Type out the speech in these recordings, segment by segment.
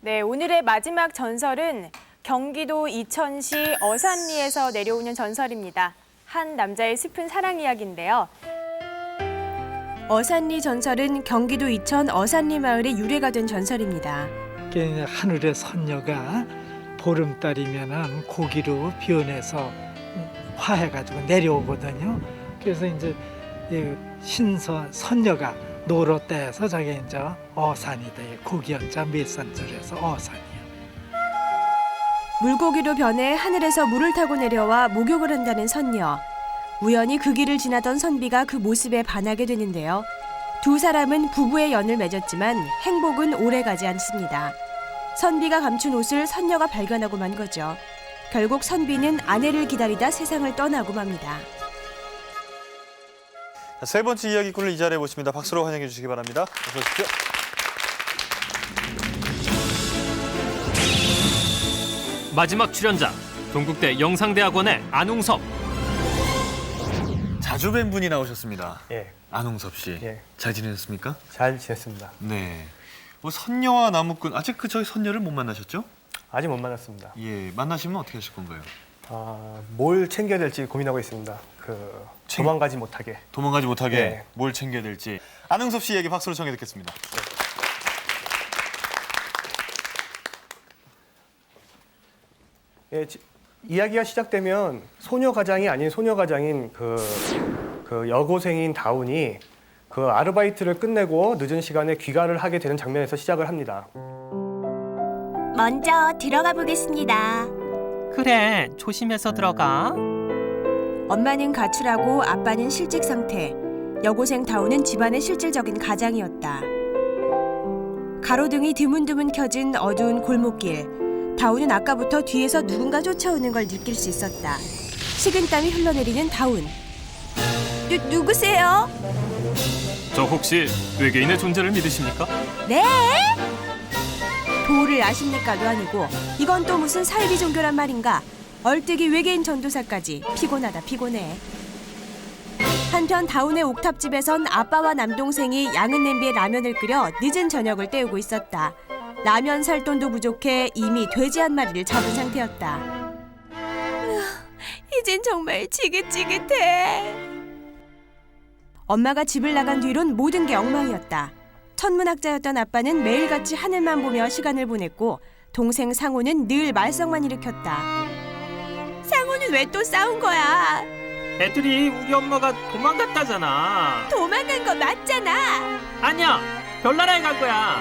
네, 오늘의 마지막 전설은 경기도 이천시 어산리에서 내려오는 전설입니다. 한 남자의 슬픈 사랑 이야기인데요. 어산리 전설은 경기도 이천 어산리 마을의 유래가 된 전설입니다. 하늘의 선녀가 보름달이면은 고기로 변해서 화해가지고 내려오거든요. 그래서 이제 이 신선 선녀가 노로 떼서 저게 이제 어산이다. 이 고기연자 밀산절에서 어산이요. 물고기로 변해 하늘에서 물을 타고 내려와 목욕을 한다는 선녀. 우연히 그 길을 지나던 선비가 그 모습에 반하게 되는데요. 두 사람은 부부의 연을 맺었지만 행복은 오래가지 않습니다. 선비가 감춘 옷을 선녀가 발견하고 만 거죠. 결국 선비는 아내를 기다리다 세상을 떠나고 맙니다. 자, 세 번째 이야기꾼을 이 자리에 모십니다. 박수로 환영해 주시기 바랍니다. 어서 오십시오. 마지막 출연자 동국대 영상대학원의 안웅섭 자주 뵌 분이 나오셨습니다. 예, 안홍섭 씨. 예. 잘 지내셨습니까? 잘 지냈습니다. 네. 뭐 선녀와 나무꾼 아직 그 저희 선녀를 못 만나셨죠? 아직 못 만났습니다. 예. 만나시면 어떻게 하실 건가요? 아, 뭘 챙겨야 될지 고민하고 있습니다. 그 챙- 도망가지 못하게. 도망가지 못하게 네. 뭘 챙겨야 될지. 안홍섭 씨 얘기 박수로 청해 듣겠습니다. 예, 지- 이야기가 시작되면 소녀 가장이 아닌 소녀 가장인 그, 그 여고생인 다운이 그 아르바이트를 끝내고 늦은 시간에 귀가를 하게 되는 장면에서 시작을 합니다. 먼저 들어가 보겠습니다. 그래, 조심해서 들어가. 엄마는 가출하고 아빠는 실직 상태. 여고생 다우는 집안의 실질적인 가장이었다. 가로등이 드문드문 켜진 어두운 골목길. 다운은 아까부터 뒤에서 누군가 쫓아오는 걸 느낄 수 있었다. 식은땀이 흘러내리는 다운. 누, 누구세요? 저 혹시 외계인의 존재를 믿으십니까? 네? 도를 아십니까도 아니고 이건 또 무슨 사이비 종교란 말인가? 얼뜨기 외계인 전도사까지 피곤하다 피곤해. 한편 다운의 옥탑집에선 아빠와 남동생이 양은 냄비에 라면을 끓여 늦은 저녁을 때우고 있었다. 라면 살 돈도 부족해 이미 돼지 한 마리를 잡은 상태였다. 이젠 정말 지긋지긋해. 엄마가 집을 나간 뒤론 모든 게 엉망이었다. 천문학자였던 아빠는 매일같이 하늘만 보며 시간을 보냈고 동생 상호는 늘 말썽만 일으켰다. 상호는 왜 또 싸운 거야? 애들이 우리 엄마가 도망갔다잖아. 도망간 거 맞잖아. 아니야, 별나라에 갈 거야.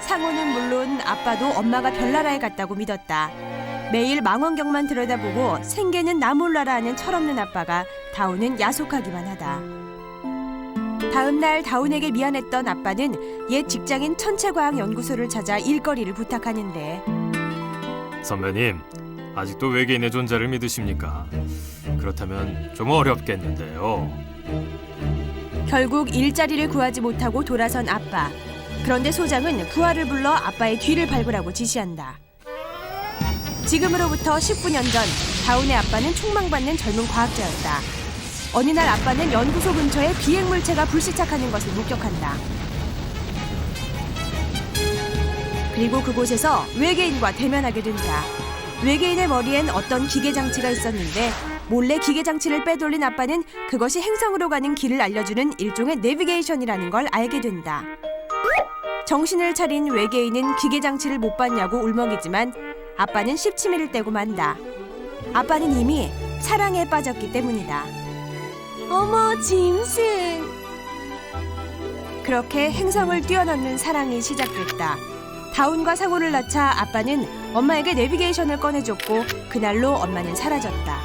상호는 물론 아빠도 엄마가 별나라에 갔다고 믿었다. 매일 망원경만 들여다보고 생계는 나 몰라라 하는 철없는 아빠가 다운은 야속하기만 하다. 다음 날 다운에게 미안했던 아빠는 옛 직장인 천체과학연구소를 찾아 일거리를 부탁하는데 선배님, 아직도 외계인의 존재를 믿으십니까? 그렇다면 좀 어렵겠는데요. 결국 일자리를 구하지 못하고 돌아선 아빠. 그런데 소장은 부하를 불러 아빠의 뒤를 밟으라고 지시한다. 지금으로부터 19년 전 다운의 아빠는 총망받는 젊은 과학자였다. 어느 날 아빠는 연구소 근처에 비행물체가 불시착하는 것을 목격한다. 그리고 그곳에서 외계인과 대면하게 된다. 외계인의 머리엔 어떤 기계 장치가 있었는데 몰래 기계 장치를 빼돌린 아빠는 그것이 행성으로 가는 길을 알려주는 일종의 내비게이션이라는 걸 알게 된다. 정신을 차린 외계인은 기계 장치를 못 봤냐고 울먹이지만 아빠는 십치미를 떼고 만다. 아빠는 이미 사랑에 빠졌기 때문이다. 어머 짐승. 그렇게 행성을 뛰어넘는 사랑이 시작됐다. 다운과 상호를 낳자 아빠는 엄마에게 내비게이션을 꺼내줬고 그날로 엄마는 사라졌다.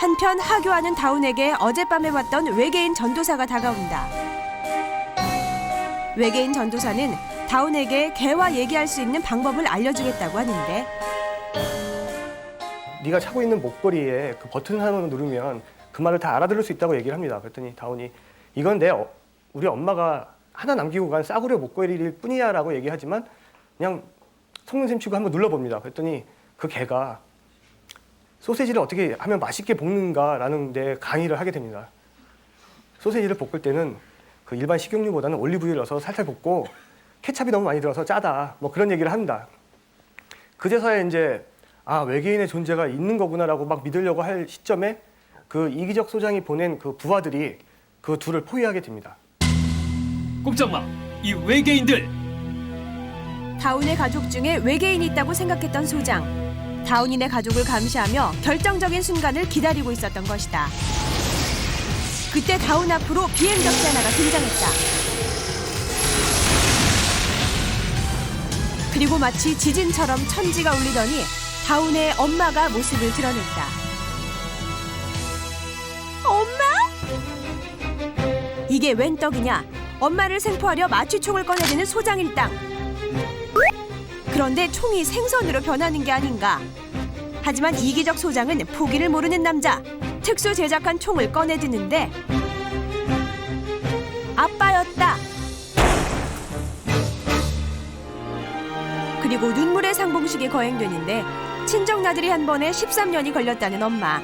한편 하교하는 다운에게 어젯밤에 봤던 외계인 전도사가 다가온다. 외계인 전도사는 다운에게 개와 얘기할 수 있는 방법을 알려주겠다고 하는데 네가 차고 있는 목걸이에 그 버튼 하나만 누르면 그 말을 다 알아들을 수 있다고 얘기를 합니다. 그랬더니 다운이 이건 내 어- 우리 엄마가 하나 남기고 간 싸구려 목걸이일 뿐이야라고 얘기하지만 그냥 속는셈 치고 한번 눌러봅니다. 그랬더니 그 개가 소세지를 어떻게 하면 맛있게 볶는가라는 데 강의를 하게 됩니다. 소세지를 볶을 때는 그 일반 식용유보다는 올리브유를 넣어서 살살 볶고 케찹이 너무 많이 들어서 짜다. 뭐 그런 얘기를 합니다. 그제서야 이제 아 외계인의 존재가 있는 거구나라고 막 믿으려고 할 시점에 그 이기적 소장이 보낸 그 부하들이 그 둘을 포위하게 됩니다. 꼼짝마. 이 외계인들 다운의 가족 중에 외계인이 있다고 생각했던 소장. 다운인의 가족을 감시하며 결정적인 순간을 기다리고 있었던 것이다. 그때 다운 앞으로 비행격기 하나가 등장했다. 그리고 마치 지진처럼 천지가 울리더니 다운의 엄마가 모습을 드러냈다. 엄마? 이게 웬 떡이냐? 엄마를 생포하려 마취총을 꺼내드는 소장일당. 그런데 총이 생선으로 변하는 게 아닌가. 하지만 이기적 소장은 포기를 모르는 남자. 특수 제작한 총을 꺼내드는데 아빠였다. 그리고 눈물의 상봉식이 거행되는데 친정 나들이 한 번에 13년이 걸렸다는 엄마.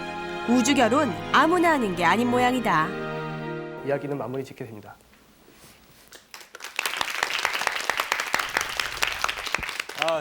우주 결혼 아무나 하는 게 아닌 모양이다. 이야기는 마무리 짓게 됩니다.